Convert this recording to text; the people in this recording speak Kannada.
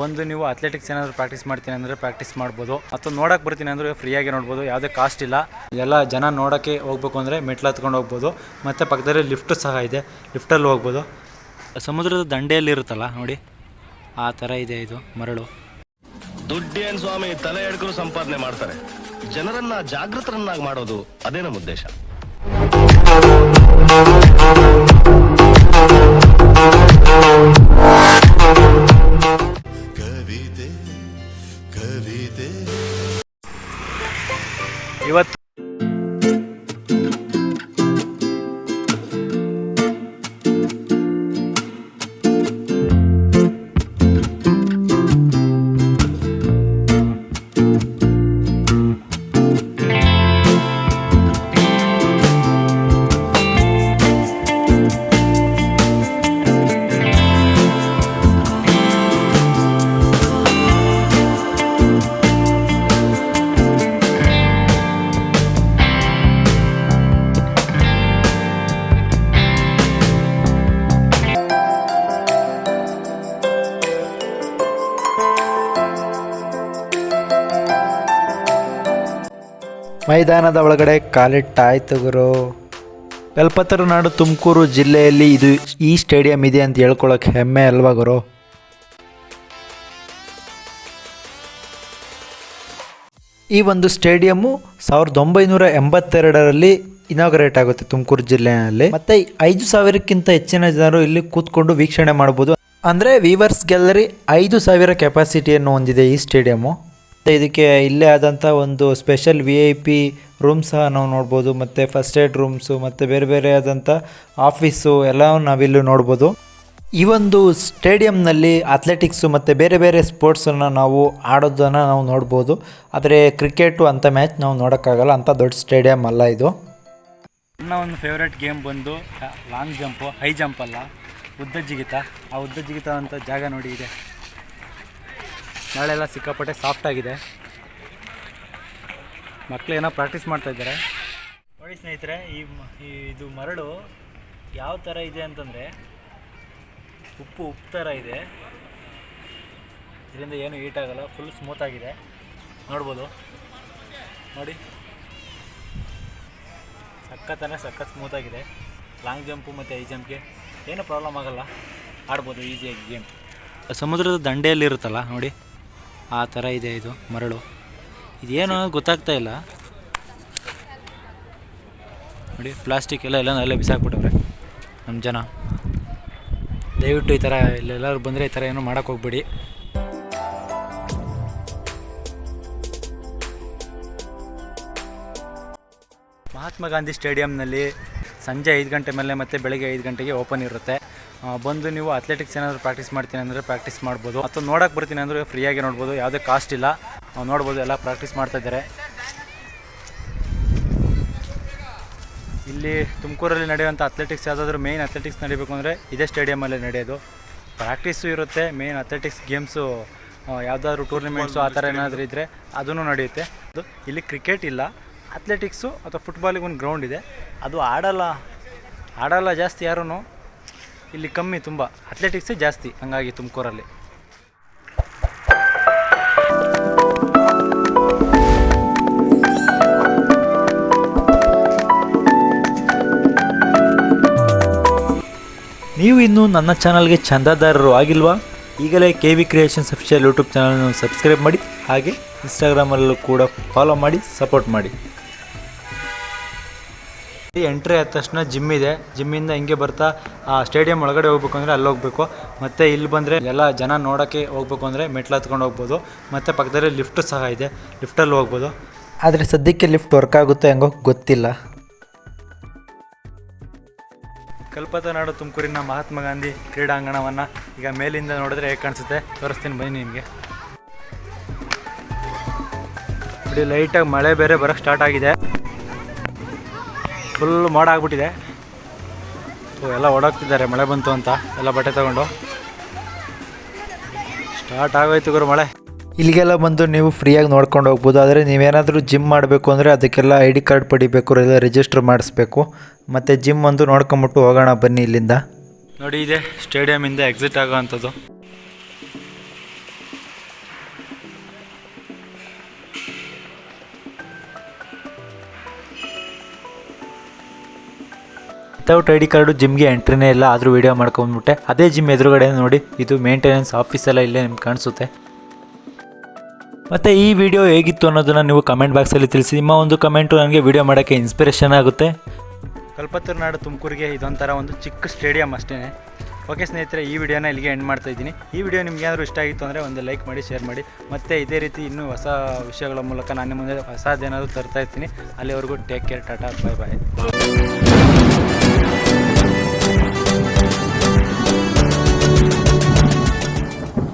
ಬಂದು ನೀವು ಅಥ್ಲೆಟಿಕ್ಸ್ ಏನಾದರೂ ಪ್ರಾಕ್ಟೀಸ್ ಮಾಡ್ತೀನಿ ಅಂದರೆ ಪ್ರಾಕ್ಟೀಸ್ ಮಾಡ್ಬೋದು. ಅಥವಾ ನೋಡಕ್ಕೆ ಬರ್ತೀನಿ ಅಂದರೆ ಫ್ರೀಯಾಗಿ ನೋಡ್ಬೋದು. ಯಾವುದೇ ಕಾಸ್ಟ್ ಇಲ್ಲ. ಎಲ್ಲ ಜನ ನೋಡೋಕ್ಕೆ ಹೋಗ್ಬೇಕು ಅಂದರೆ ಮೆಟ್ಲು ಹತ್ಕೊಂಡು ಹೋಗ್ಬೋದು. ಮತ್ತು ಪಕ್ಕದಲ್ಲಿ ಲಿಫ್ಟ್ ಸಹ ಇದೆ. ಲಿಫ್ಟಲ್ಲಿ ಹೋಗ್ಬೋದು. ಸಮುದ್ರದ ದಂಡೆಯಲ್ಲಿ ಇರುತ್ತಲ್ಲ, ನೋಡಿ. ಆ ಥರ ಇದೆ ಇದು ಮರಳು. ದುಡ್ಡೇನ್ ಸ್ವಾಮಿ ತಲೆ ಎಡ್ಕರು ಸಂಪಾದನೆ ಮಾಡ್ತಾರೆ. ಜನರನ್ನ ಜಾಗೃತರನ್ನಾಗಿ ಮಾಡೋದು ಅದೇ ನಮ್ಮ ಉದ್ದೇಶ. ಇವತ್ತು ಮೈದಾನದ ಒಳಗಡೆ ಕಾಲಿಟ್ಟಾಯ್ತು ಗುರು. ಕಲ್ಪತರು ನಾಡು ತುಮಕೂರು ಜಿಲ್ಲೆಯಲ್ಲಿ ಇದು ಈ ಸ್ಟೇಡಿಯಂ ಇದೆ ಅಂತ ಹೇಳ್ಕೊಳಕ್ಕೆ ಹೆಮ್ಮೆ ಅಲ್ವಾ ಗುರು? ಈ ಒಂದು ಸ್ಟೇಡಿಯಮ್ಮು ಸಾವಿರದ ಒಂಬೈನೂರ ಎಂಬತ್ತೆರಡರಲ್ಲಿ ಇನಾಗ್ರೇಟ್ ಆಗುತ್ತೆ ತುಮಕೂರು ಜಿಲ್ಲೆಯಲ್ಲಿ. ಮತ್ತೆ ಐದು ಸಾವಿರಕ್ಕಿಂತ ಹೆಚ್ಚಿನ ಜನರು ಇಲ್ಲಿ ಕೂತ್ಕೊಂಡು ವೀಕ್ಷಣೆ ಮಾಡ್ಬೋದು. ಅಂದರೆ ವೀವರ್ಸ್ ಗ್ಯಾಲರಿ ಐದು ಸಾವಿರ ಕೆಪಾಸಿಟಿಯನ್ನು ಹೊಂದಿದೆ ಈ ಸ್ಟೇಡಿಯಮ್ಮು. ಮತ್ತು ಇದಕ್ಕೆ ಇಲ್ಲೇ ಆದಂಥ ಒಂದು special V I P room ಸಹ ನಾವು ನೋಡ್ಬೋದು, ಮತ್ತು ಫಸ್ಟ್ ಏಡ್ ರೂಮ್ಸು ಮತ್ತು ಬೇರೆ ಬೇರೆ ಆದಂಥ ಆಫೀಸು ಎಲ್ಲ ನಾವಿಲ್ಲಿ ನೋಡ್ಬೋದು. ಈ ಒಂದು ಸ್ಟೇಡಿಯಂನಲ್ಲಿ ಅಥ್ಲೆಟಿಕ್ಸು ಮತ್ತು ಬೇರೆ ಬೇರೆ ಸ್ಪೋರ್ಟ್ಸನ್ನು ನಾವು ಆಡೋದನ್ನು ನಾವು ನೋಡ್ಬೋದು. ಆದರೆ ಕ್ರಿಕೆಟು ಅಂಥ ಮ್ಯಾಚ್ ನಾವು ನೋಡೋಕ್ಕಾಗಲ್ಲ, ಅಂಥ ದೊಡ್ಡ ಸ್ಟೇಡಿಯಂ ಅಲ್ಲ ಇದು. ನನ್ನ ಒಂದು ಫೇವ್ರೆಟ್ ಗೇಮ್ ಬಂದು ಲಾಂಗ್ ಜಂಪು ಹೈ ಜಂಪ್ ಅಲ್ಲ, ಉದ್ದ ಜಿಗಿತ. ಆ ಉದ್ದ ಜಿಗಿತ ಅಂತ ಜಾಗ ನೋಡಿ ಇದೆ. ಮಳೆಲ್ಲ ಸಿಕ್ಕಾಪಟ್ಟೆ ಸಾಫ್ಟ್ ಆಗಿದೆ. ಮಕ್ಕಳು ಏನೋ ಪ್ರಾಕ್ಟೀಸ್ ಮಾಡ್ತಾ ಇದ್ದಾರೆ. ನೋಡಿ ಸ್ನೇಹಿತರೆ ಈ ಮ- ಈ ಇದು ಮರಳು ಯಾವ ಥರ ಇದೆ ಅಂತಂದರೆ ಉಪ್ಪು ಉಪ್ಪು ಥರ ಇದೆ. ಇದರಿಂದ ಏನು ಹೀಟ್ ಆಗಲ್ಲ ಫುಲ್ ಸ್ಮೂತ್ ಆಗಿದೆ. ನೋಡ್ಬೋದು. ನೋಡಿ. ಸಖತ್ತಾನೆ ಸಖತ್ ಸ್ಮೂತ್ ಆಗಿದೆ. ಲಾಂಗ್ ಜಂಪು ಮತ್ತು ಹೈ ಜಂಪ್ಗೆ ಏನೂ ಪ್ರಾಬ್ಲಮ್ ಆಗಲ್ಲ. ಆಡ್ಬೋದು ಈಸಿಯಾಗಿ ಗೇಮ್ ಸಮುದ್ರದ ದಂಡೆಯಲ್ಲಿರುತ್ತಲ್ಲ ನೋಡಿ. ಆ ಥರ ಇದೆ ಇದು ಮರಳು. ಇದೇನು ಗೊತ್ತಾಗ್ತಾ ಇಲ್ಲ. ನೋಡಿ ಪ್ಲಾಸ್ಟಿಕ್ ಎಲ್ಲ ಎಲ್ಲ ಅಲ್ಲೇ ಬಿಸಾಕ್ಬಿಟ್ಟವ್ರೆ ನಮ್ಮ ಜನ. ದಯವಿಟ್ಟು ಈ ಥರ ಇಲ್ಲೆಲ್ಲರೂ ಬಂದರೆ ಈ ಥರ ಏನೂ ಮಾಡೋಕ್ಕೆ ಹೋಗ್ಬೇಡಿ. ಮಹಾತ್ಮ ಗಾಂಧಿ ಸ್ಟೇಡಿಯಂನಲ್ಲಿ ಸಂಜೆ ಐದು ಗಂಟೆ ಮೇಲೆ ಮತ್ತು ಬೆಳಗ್ಗೆ ಐದು ಗಂಟೆಗೆ ಓಪನ್ ಇರುತ್ತೆ. ಬಂದು ನೀವು ಅಥ್ಲೆಟಿಕ್ಸ್ ಏನಾದರೂ ಪ್ರಾಕ್ಟೀಸ್ ಮಾಡ್ತೀನಿ ಅಂದರೆ ಪ್ರಾಕ್ಟೀಸ್ ಮಾಡ್ಬೋದು. ಅಥವಾ ನೋಡೋಕೆ ಬರ್ತೀನಿ ಅಂದರೆ ಫ್ರೀಯಾಗಿ ನೋಡ್ಬೋದು. ಯಾವುದೇ ಕಾಸ್ಟ್ ಇಲ್ಲ. ನೋಡ್ಬೋದು, ಎಲ್ಲ ಪ್ರಾಕ್ಟೀಸ್ ಮಾಡ್ತಾ ಇದ್ದಾರೆ. ಇಲ್ಲಿ ತುಮಕೂರಲ್ಲಿ ನಡೆಯುವಂಥ ಅಥ್ಲೆಟಿಕ್ಸ್ ಯಾವುದಾದ್ರೂ ಮೇಯ್ನ್ ಅಥ್ಲೆಟಿಕ್ಸ್ ನಡಿಬೇಕು ಅಂದರೆ ಇದೇ ಸ್ಟೇಡಿಯಮಲ್ಲೇ ನಡೆಯೋದು. ಪ್ರಾಕ್ಟೀಸು ಇರುತ್ತೆ ಮೇಯ್ನ್ ಅಥ್ಲೆಟಿಕ್ಸ್ ಗೇಮ್ಸು ಯಾವುದಾದ್ರೂ ಟೂರ್ನಿಮೆಂಟ್ಸು ಆ ಥರ ಏನಾದರೂ ಇದ್ದರೆ ಅದೂ ನಡೆಯುತ್ತೆ. ಅದು ಇಲ್ಲಿ ಕ್ರಿಕೆಟ್ ಇಲ್ಲ. ಅಥ್ಲೆಟಿಕ್ಸು ಅಥವಾ ಫುಟ್ಬಾಲಿಗೆ ಒಂದು ಗ್ರೌಂಡ್ ಇದೆ. ಅದು ಆಡಲ್ಲ. ಆಡಲ್ಲ ಜಾಸ್ತಿ ಯಾರೂ ಇಲ್ಲಿ ಕಮ್ಮಿ ತುಂಬ. ಅಥ್ಲೆಟಿಕ್ಸೇ ಜಾಸ್ತಿ, ಹಂಗಾಗಿ ತುಮಕೂರಲ್ಲಿ. ನೀವು ಇನ್ನೂ ನನ್ನ ಚಾನಲ್ಗೆ ಚಂದಾದಾರರು ಆಗಿಲ್ವಾ? ಈಗಲೇ K V creations official YouTube ಚಾನಲ್ನ ಸಬ್ಸ್ಕ್ರೈಬ್ ಮಾಡಿ, ಹಾಗೆ ಇನ್ಸ್ಟಾಗ್ರಾಮಲ್ಲೂ ಕೂಡ ಫಾಲೋ ಮಾಡಿ ಸಪೋರ್ಟ್ ಮಾಡಿ. ಎಂಟ್ರಿ ಆದ ತಕ್ಷಣ ಜಿಮ್ ಇದೆ. ಜಿಮ್ಮಿಂದ ಹಿಂಗೆ ಬರ್ತಾ ಆ ಸ್ಟೇಡಿಯಂ ಒಳಗಡೆ ಹೋಗ್ಬೇಕು ಅಂದರೆ ಅಲ್ಲಿ ಹೋಗ್ಬೇಕು. ಮತ್ತು ಇಲ್ಲಿ ಬಂದರೆ ಎಲ್ಲ ಜನ ನೋಡೋಕ್ಕೆ ಹೋಗ್ಬೇಕು ಅಂದರೆ ಮೆಟ್ಲು ಹತ್ಕೊಂಡು ಹೋಗ್ಬೋದು. ಮತ್ತು ಪಕ್ಕದಲ್ಲಿ ಲಿಫ್ಟ್ ಸಹ ಇದೆ. ಲಿಫ್ಟಲ್ಲಿ ಹೋಗ್ಬೋದು. ಆದರೆ ಸದ್ಯಕ್ಕೆ ಲಿಫ್ಟ್ ವರ್ಕ್ ಆಗುತ್ತೆ ಹೆಂಗೋ ಗೊತ್ತಿಲ್ಲ. ಕಲ್ಪತನಾಡು ತುಮಕೂರಿನ ಮಹಾತ್ಮ ಗಾಂಧಿ ಕ್ರೀಡಾಂಗಣವನ್ನು ಈಗ ಮೇಲಿಂದ ನೋಡಿದ್ರೆ ಹೇಗೆ ಕಾಣಿಸುತ್ತೆ? ತೋರಿಸ್ತೀನಿ ಬನ್ನಿ ನಿಮಗೆ. ನೋಡಿ ಲೈಟಾಗಿ ಮಳೆ ಬೇರೆ ಬರೋಕ್ಕೆ ಸ್ಟಾರ್ಟ್ ಆಗಿದೆ. ಫುಲ್ ಮೋಡ ಆಗ್ಬಿಟ್ಟಿದೆ. ಸೊ ಎಲ್ಲ ಓಡೋಗ್ತಿದ್ದಾರೆ ಮಳೆ ಬಂತು ಅಂತ ಎಲ್ಲ ಬಟ್ಟೆ ತಗೊಂಡು. ಸ್ಟಾರ್ಟ್ ಆಗೋಯ್ತು ಗುರು ಮಳೆ. ಇಲ್ಲಿಗೆಲ್ಲ ಬಂದು ನೀವು ಫ್ರೀಯಾಗಿ ನೋಡ್ಕೊಂಡು ಹೋಗ್ಬೋದು. ಆದರೆ ನೀವೇನಾದರೂ ಜಿಮ್ ಮಾಡಬೇಕು ಅಂದರೆ ಅದಕ್ಕೆಲ್ಲ ಐ ಡಿ ಕಾರ್ಡ್ ಪಡಿಬೇಕು. ಎಲ್ಲ ರಿಜಿಸ್ಟರ್ ಮಾಡಿಸ್ಬೇಕು. ಮತ್ತು ಜಿಮ್ ಒಂದು ನೋಡ್ಕೊಂಬಿಟ್ಟು ಹೋಗೋಣ ಬನ್ನಿ ಇಲ್ಲಿಂದ. ನೋಡಿ ಇದೆ ಸ್ಟೇಡಿಯಮಿಂದ ಎಕ್ಸಿಟ್ ಆಗೋವಂಥದ್ದು. ವಿತೌಟ್ ಐ ಡಿ ಕಾರ್ಡು ಜಿಮ್ಗೆ ಎಂಟ್ರಿನೇ ಇಲ್ಲ. ಆದರೂ ವೀಡಿಯೋ ಮಾಡ್ಕೊಂಡ್ಬಿಟ್ಟೆ. ಅದೇ ಜಿಮ್ ಎದುರುಗಡೆ ನೋಡಿ, ಇದು ಮೇಂಟೆನೆನ್ಸ್ ಆಫೀಸ್ ಎಲ್ಲ ಇಲ್ಲೇ ನಿಮ್ಗೆ ಕಾಣಿಸುತ್ತೆ. ಮತ್ತು ಈ ವಿಡಿಯೋ ಹೇಗಿತ್ತು ಅನ್ನೋದನ್ನು ನೀವು ಕಮೆಂಟ್ ಬಾಕ್ಸಲ್ಲಿ ತಿಳಿಸಿ. ನಿಮ್ಮ ಒಂದು ಕಮೆಂಟು ನನಗೆ ವಿಡಿಯೋ ಮಾಡೋಕ್ಕೆ ಇನ್ಸ್ಪಿರೇಷನ್ ಆಗುತ್ತೆ. ಕಲ್ಪತ್ತೂರು ನಾಡು ತುಮಕೂರಿಗೆ ಇದೊಂಥರ ಒಂದು ಚಿಕ್ಕ ಸ್ಟೇಡಿಯಂ ಅಷ್ಟೇ ಓಕೆ ಸ್ನೇಹಿತರೆ, ಈ ವಿಡಿಯೋನ ಇಲ್ಲಿಗೆ ಎಂಡ್ ಮಾಡ್ತಾ ಇದ್ದೀನಿ. ಈ ವಿಡಿಯೋ ನಿಮ್ಗೆ ಏನಾದರೂ ಇಷ್ಟ ಆಗಿತ್ತು ಅಂದರೆ ಒಂದು ಲೈಕ್ ಮಾಡಿ ಶೇರ್ ಮಾಡಿ. ಮತ್ತು ಇದೇ ರೀತಿ ಇನ್ನೂ ಹೊಸ ವಿಷಯಗಳ ಮೂಲಕ ನಾನು ಮುಂದೆ ಹೊಸದೇನಾದರೂ ತರ್ತಾ ಇರ್ತೀನಿ. ಅಲ್ಲಿವರೆಗೂ take care tata bye bye